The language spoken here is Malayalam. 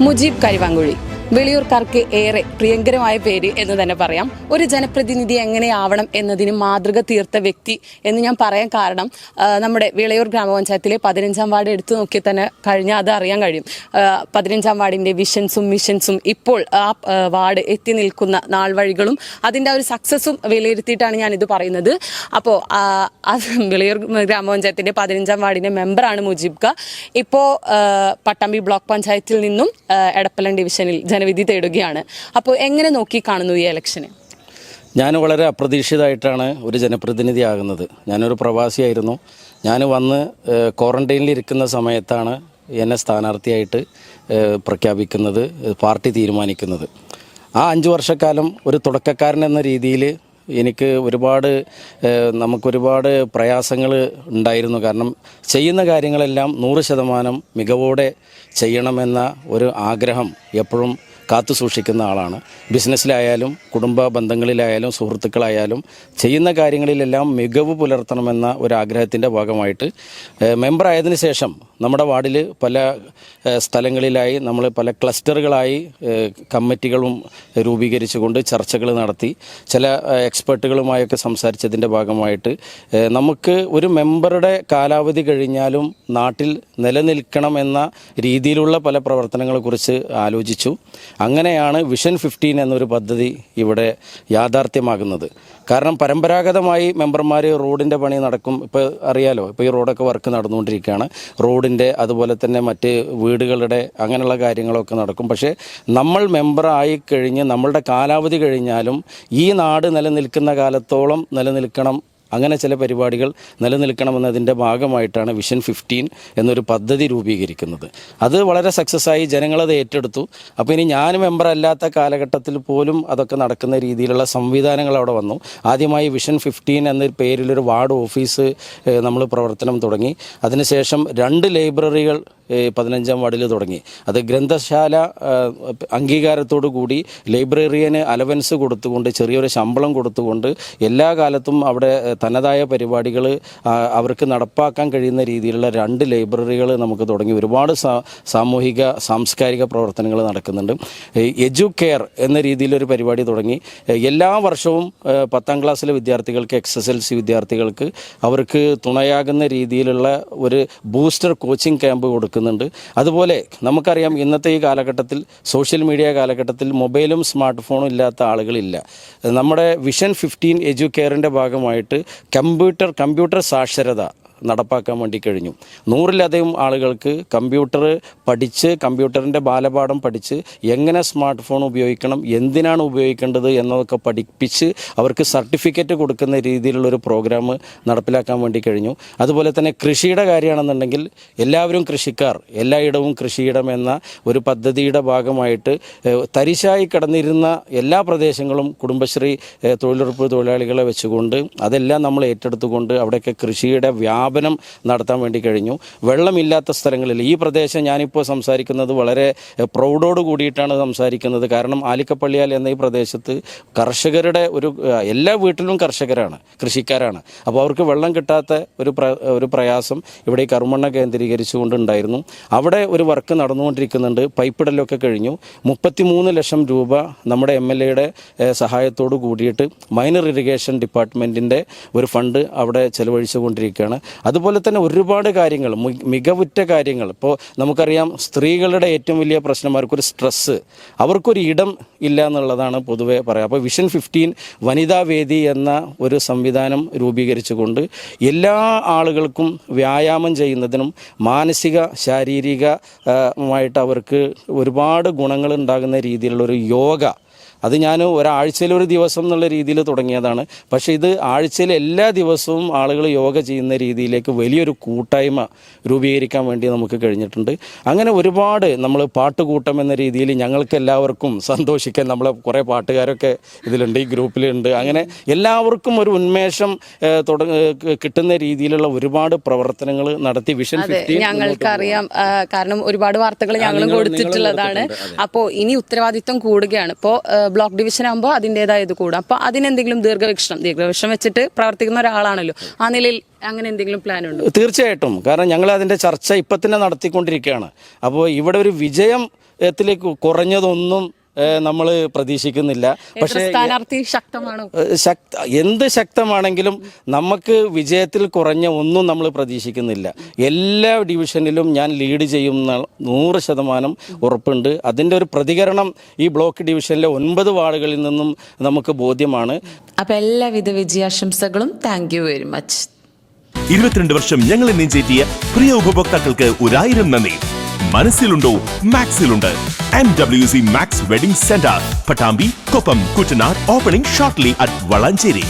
মুজিব কারিবাঙ্গুড়ি വെളിയൂർക്കാർക്ക് ഏറെ പ്രിയങ്കരമായ പേര് എന്ന് തന്നെ പറയാം. ഒരു ജനപ്രതിനിധി എങ്ങനെയാവണം എന്നതിന് മാതൃക തീർത്ത വ്യക്തി എന്ന് ഞാൻ പറയാൻ കാരണം നമ്മുടെ വിളയൂർ ഗ്രാമപഞ്ചായത്തിലെ പതിനഞ്ചാം വാർഡ് എടുത്തു നോക്കി തന്നെ കഴിഞ്ഞാൽ അത് അറിയാൻ കഴിയും. പതിനഞ്ചാം വാർഡിന്റെ വിഷൻസും മിഷൻസും ഇപ്പോൾ ആ വാർഡ് എത്തി നിൽക്കുന്ന നാൾ വഴികളും അതിന്റെ ആ ഒരു സക്സസ്സും വിലയിരുത്തിയിട്ടാണ് ഞാൻ ഇത് പറയുന്നത്. അപ്പോൾ വിളയൂർ ഗ്രാമപഞ്ചായത്തിന്റെ പതിനഞ്ചാം വാർഡിന്റെ മെമ്പറാണ് മുജീബ്ക ഇപ്പോൾ പട്ടാമ്പി ബ്ലോക്ക് പഞ്ചായത്തിൽ നിന്നും എടപ്പലൻ എടപ്പലം ഡിവിഷനിൽ ജനവിധി തേടുകയാണ്. അപ്പോൾ എങ്ങനെ നോക്കി കാണുന്നു ഈ ഇലക്ഷന് ഞാൻ വളരെ അപ്രതീക്ഷിതമായിട്ടാണ് ഒരു ജനപ്രതിനിധിയാകുന്നത്. ഞാനൊരു പ്രവാസിയായിരുന്നു. ഞാൻ വന്ന് ക്വാറന്റൈനിൽ ഇരിക്കുന്ന സമയത്താണ് എന്നെ സ്ഥാനാർത്ഥിയായിട്ട് പ്രഖ്യാപിക്കുന്നത് പാർട്ടി തീരുമാനിക്കുന്നത്. ആ അഞ്ച് വർഷക്കാലം ഒരു തുടക്കക്കാരൻ എന്ന രീതിയിൽ എനിക്ക് ഒരുപാട് നമുക്കൊരുപാട് പ്രയാസങ്ങൾ ഉണ്ടായിരുന്നു. കാരണം ചെയ്യുന്ന കാര്യങ്ങളെല്ലാം നൂറ് ശതമാനം മികവോടെ ചെയ്യണമെന്ന ഒരു ആഗ്രഹം എപ്പോഴും കാത്തു സൂക്ഷിക്കുന്ന ആളാണ്. ബിസിനസ്സിലായാലും കുടുംബ ബന്ധങ്ങളിലായാലും സുഹൃത്തുക്കളായാലും ചെയ്യുന്ന കാര്യങ്ങളിലെല്ലാം മികവ് പുലർത്തണമെന്ന ഒരു ആഗ്രഹത്തിന്റെ ഭാഗമായിട്ട് മെമ്പറായതിനു ശേഷം നമ്മുടെ വാർഡിൽ പല സ്ഥലങ്ങളിലായി നമ്മൾ പല ക്ലസ്റ്ററുകളായി കമ്മിറ്റികളും രൂപീകരിച്ചുകൊണ്ട് ചർച്ചകൾ നടത്തി. ചില എക്സ്പേർട്ടുകളുമായൊക്കെ സംസാരിച്ചതിന്റെ ഭാഗമായിട്ട് നമുക്ക് ഒരു മെമ്പറുടെ കാലാവധി കഴിഞ്ഞാലും നാട്ടിൽ നിലനിൽക്കണം എന്ന രീതിയിലുള്ള പല പ്രവർത്തനങ്ങളെക്കുറിച്ച് ആലോചിച്ചു. അങ്ങനെയാണ് വിഷൻ ഫിഫ്റ്റീൻ എന്നൊരു പദ്ധതി ഇവിടെ യാഥാർത്ഥ്യമാകുന്നത്. കാരണം പരമ്പരാഗതമായി മെമ്പർമാർ റോഡിന്റെ പണി നടക്കും. ഇപ്പോൾ അറിയാലോ ഇപ്പോൾ ഈ റോഡൊക്കെ വർക്ക് നടന്നുകൊണ്ടിരിക്കുകയാണ്. റോഡിന്റെ അതുപോലെ തന്നെ മറ്റ് വീടുകളുടെ അങ്ങനെയുള്ള കാര്യങ്ങളൊക്കെ നടക്കും. പക്ഷേ നമ്മൾ മെമ്പറായി കഴിഞ്ഞ് നമ്മളുടെ കാലാവധി കഴിഞ്ഞാലും ഈ നാട് നിലനിൽക്കുന്ന കാലത്തോളം നിലനിൽക്കണം അങ്ങനെ ചില പരിപാടികൾ നിലനിൽക്കണമെന്നതിന്റെ ഭാഗമായിട്ടാണ് വിഷൻ ഫിഫ്റ്റീൻ എന്നൊരു പദ്ധതി രൂപീകരിക്കുന്നത്. അത് വളരെ സക്സസ് ആയി ജനങ്ങളത് ഏറ്റെടുത്തു. അപ്പോൾ ഇനി ഞാൻ മെമ്പർ അല്ലാത്ത കാലഘട്ടത്തിൽ പോലും അതൊക്കെ നടക്കുന്ന രീതിയിലുള്ള സംവിധാനങ്ങൾ അവിടെ വന്നു. ആദ്യമായി വിഷൻ ഫിഫ്റ്റീൻ എന്ന പേരിലൊരു വാർഡ് ഓഫീസ് നമ്മൾ പ്രവർത്തനം തുടങ്ങി. അതിനുശേഷം രണ്ട് ലൈബ്രറികൾ പതിനഞ്ചാം വാർഡിൽ തുടങ്ങി. അത് ഗ്രന്ഥശാല അംഗീകാരത്തോടു കൂടി ലൈബ്രറിയന് അലവൻസ് കൊടുത്തുകൊണ്ട് ചെറിയൊരു ശമ്പളം കൊടുത്തുകൊണ്ട് എല്ലാ കാലത്തും അവിടെ തനതായ പരിപാടികൾ അവർക്ക് നടപ്പാക്കാൻ കഴിയുന്ന രീതിയിലുള്ള രണ്ട് ലൈബ്രറികൾ നമുക്ക് തുടങ്ങി. ഒരുപാട് സാമൂഹിക സാംസ്കാരിക പ്രവർത്തനങ്ങൾ നടക്കുന്നുണ്ട്. എജു കെയർ എന്ന രീതിയിലൊരു പരിപാടി തുടങ്ങി. എല്ലാ വർഷവും പത്താം ക്ലാസ്സിലെ വിദ്യാർത്ഥികൾക്ക് എക്സ് എസ് എൽ സി വിദ്യാർത്ഥികൾക്ക് അവർക്ക് തുണയാകുന്ന രീതിയിലുള്ള ഒരു ബൂസ്റ്റർ കോച്ചിങ് ക്യാമ്പ് കൊടുക്കുന്നുണ്ട് അതുപോലെ നമുക്കറിയാം ഇന്നത്തെ ഈ കാലഘട്ടത്തിൽ സോഷ്യൽ മീഡിയ കാലഘട്ടത്തിൽ മൊബൈലും സ്മാർട്ട് ഫോണും ഇല്ലാത്ത ആളുകളില്ല. നമ്മുടെ വിഷൻ ഫിഫ്റ്റീൻ എജ്യൂക്കെയറിന്റെ ഭാഗമായിട്ട് കമ്പ്യൂട്ടർ കമ്പ്യൂട്ടർ സാക്ഷരത നടപ്പാക്കാൻ വേണ്ടി കഴിഞ്ഞു. നൂറിലധികം ആളുകൾക്ക് കമ്പ്യൂട്ടർ പഠിച്ച് കമ്പ്യൂട്ടറിന്റെ ബാലപാഠം പഠിച്ച് എങ്ങനെ സ്മാർട്ട് ഫോൺ ഉപയോഗിക്കണം എന്തിനാണ് ഉപയോഗിക്കേണ്ടത് എന്നതൊക്കെ പഠിപ്പിച്ച് അവർക്ക് സർട്ടിഫിക്കറ്റ് കൊടുക്കുന്ന രീതിയിലുള്ള ഒരു പ്രോഗ്രാം നടപ്പിലാക്കാൻ വേണ്ടി കഴിഞ്ഞു. അതുപോലെ തന്നെ കൃഷിയുടെ കാര്യമാണെന്നുണ്ടെങ്കിൽ എല്ലാവരും കൃഷിക്കാർ എല്ലായിടവും കൃഷിയിടം എന്ന ഒരു പദ്ധതിയുടെ ഭാഗമായിട്ട് തരിശായി കിടന്നിരുന്ന എല്ലാ പ്രദേശങ്ങളും കുടുംബശ്രീ തൊഴിലുറപ്പ് തൊഴിലാളികളെ വെച്ചുകൊണ്ട് അതെല്ലാം നമ്മൾ ഏറ്റെടുത്തുകൊണ്ട് അവിടെയൊക്കെ കൃഷിയുടെ വ്യാപനം നടത്താൻ വേണ്ടി കഴിഞ്ഞു. വെള്ളമില്ലാത്ത സ്ഥലങ്ങളിൽ ഈ പ്രദേശം ഞാനിപ്പോൾ സംസാരിക്കുന്നത് വളരെ പ്രൗഡോട് കൂടിയിട്ടാണ് സംസാരിക്കുന്നത്. കാരണം ആലിക്കപ്പള്ളിയാൽ എന്ന ഈ പ്രദേശത്ത് കർഷകരുടെ ഒരു എല്ലാ വീട്ടിലും കർഷകരാണ് കൃഷിക്കാരാണ്. അപ്പോൾ അവർക്ക് വെള്ളം കിട്ടാത്ത ഒരു ഒരു പ്രയാസം ഇവിടെ ഈ കറുമണ്ണ കേന്ദ്രീകരിച്ചുകൊണ്ടുണ്ടായിരുന്നു. അവിടെ ഒരു വർക്ക് നടന്നുകൊണ്ടിരിക്കുന്നുണ്ട് പൈപ്പിടലൊക്കെ കഴിഞ്ഞു. മുപ്പത്തിമൂന്ന് ലക്ഷം രൂപ നമ്മുടെ എം എൽ എയുടെ സഹായത്തോടു കൂടിയിട്ട് മൈനർ ഇറിഗേഷൻ ഡിപ്പാർട്ട്മെന്റിന്റെ ഒരു ഫണ്ട് അവിടെ ചെലവഴിച്ചുകൊണ്ടിരിക്കുകയാണ്. അതുപോലെ തന്നെ ഒരുപാട് കാര്യങ്ങൾ മികവുറ്റ കാര്യങ്ങൾ. ഇപ്പോൾ നമുക്കറിയാം സ്ത്രീകളുടെ ഏറ്റവും വലിയ പ്രശ്നം അവർക്കൊരു സ്ട്രെസ്സ്. അവർക്കൊരു ഇടം ഇല്ല എന്നുള്ളതാണ് പൊതുവെ പറയാം. അപ്പോൾ വിഷൻ ഫിഫ്റ്റീൻ വനിതാ വേദി എന്ന ഒരു സംവിധാനം രൂപീകരിച്ചുകൊണ്ട് എല്ലാ ആളുകൾക്കും വ്യായാമം ചെയ്യുന്നതിനും മാനസിക ശാരീരികമായിട്ട് മായിട്ട് അവർക്ക് ഒരുപാട് ഗുണങ്ങൾ ഉണ്ടാകുന്ന രീതിയിലുള്ള ഒരു യോഗ അത് ഞാൻ ഒരാഴ്ചയിൽ ഒരു ദിവസം എന്നുള്ള രീതിയിൽ തുടങ്ങിയതാണ്. പക്ഷേ ഇത് ആഴ്ചയിൽ എല്ലാ ദിവസവും ആളുകൾ യോഗ ചെയ്യുന്ന രീതിയിലേക്ക് വലിയൊരു കൂട്ടായ്മ രൂപീകരിക്കാൻ വേണ്ടി നമുക്ക് കഴിഞ്ഞിട്ടുണ്ട്. അങ്ങനെ ഒരുപാട് നമ്മൾ പാട്ടുകൂട്ടം എന്ന രീതിയിൽ ഞങ്ങൾക്ക് എല്ലാവർക്കും സന്തോഷിക്കാൻ നമ്മളെ കുറേ പാട്ടുകാരൊക്കെ ഇതിലുണ്ട് ഈ ഗ്രൂപ്പിലുണ്ട്. അങ്ങനെ എല്ലാവർക്കും ഒരു ഉന്മേഷം കിട്ടുന്ന രീതിയിലുള്ള ഒരുപാട് പ്രവർത്തനങ്ങൾ നടത്തി വിഷൻ ഞങ്ങൾക്കറിയാം കാരണം ഒരുപാട് വാർത്തകൾ ഞങ്ങളും കൊടുത്തിട്ടുള്ളതാണ്. അപ്പോൾ ഇനി ഉത്തരവാദിത്വം കൂടുകയാണ്. ഇപ്പോ ആ, ബ്ലോക്ക് ഡിവിഷൻ ആകുമ്പോൾ അതിന്റെതായ ഇത് കൂടും. അപ്പോൾ അതിനെന്തെങ്കിലും ദീർഘവീക്ഷണം ദീർഘവീക്ഷണം വെച്ചിട്ട് പ്രവർത്തിക്കുന്ന ഒരാളാണല്ലോ ആ നിലയിൽ അങ്ങനെ എന്തെങ്കിലും പ്ലാൻ ഉണ്ടോ? തീർച്ചയായിട്ടും. കാരണം ഞങ്ങൾ അതിന്റെ ചർച്ച ഇപ്പം തന്നെ നടത്തിക്കൊണ്ടിരിക്കുകയാണ്. അപ്പോൾ ഇവിടെ ഒരു വിജയം ത്തിലേക്ക് കുറഞ്ഞതൊന്നും നമ്മൾ പ്രതീക്ഷിക്കുന്നില്ല. പക്ഷേ സ്ഥാനാർത്ഥി ശക്തമാണ്? ശക്ത എന്ത് ശക്തമാണെങ്കിലും നമുക്ക് വിജയത്തിൽ കുറഞ്ഞ ഒന്നും നമ്മൾ പ്രതീക്ഷിക്കുന്നില്ല. എല്ലാ ഡിവിഷനിലും ഞാൻ ലീഡ് ചെയ്യുന്ന നൂറ് ശതമാനം ഉറപ്പുണ്ട്. അതിന്റെ ഒരു പ്രതികരണം ഈ ബ്ലോക്ക് ഡിവിഷനിലെ ഒൻപത് വാർഡുകളിൽ നിന്നും നമുക്ക് ബോധ്യമാണ്. അപ്പൊ എല്ലാവിധ വിജയാശംസകളും താങ്ക് യു വെരി മച്ച്. ഇരുപത്തിരണ്ട് വർഷം ഞങ്ങളെ നെഞ്ചേറ്റിയ പ്രിയ ഉപഭോക്താക്കൾക്ക് ഒരായിരം നന്ദി. മനസ്സിലുണ്ടോ? മാക്സിലുണ്ട്. M W C Max wedding centre Pattambi Koppam Kuttanad opening shortly at Valanchery.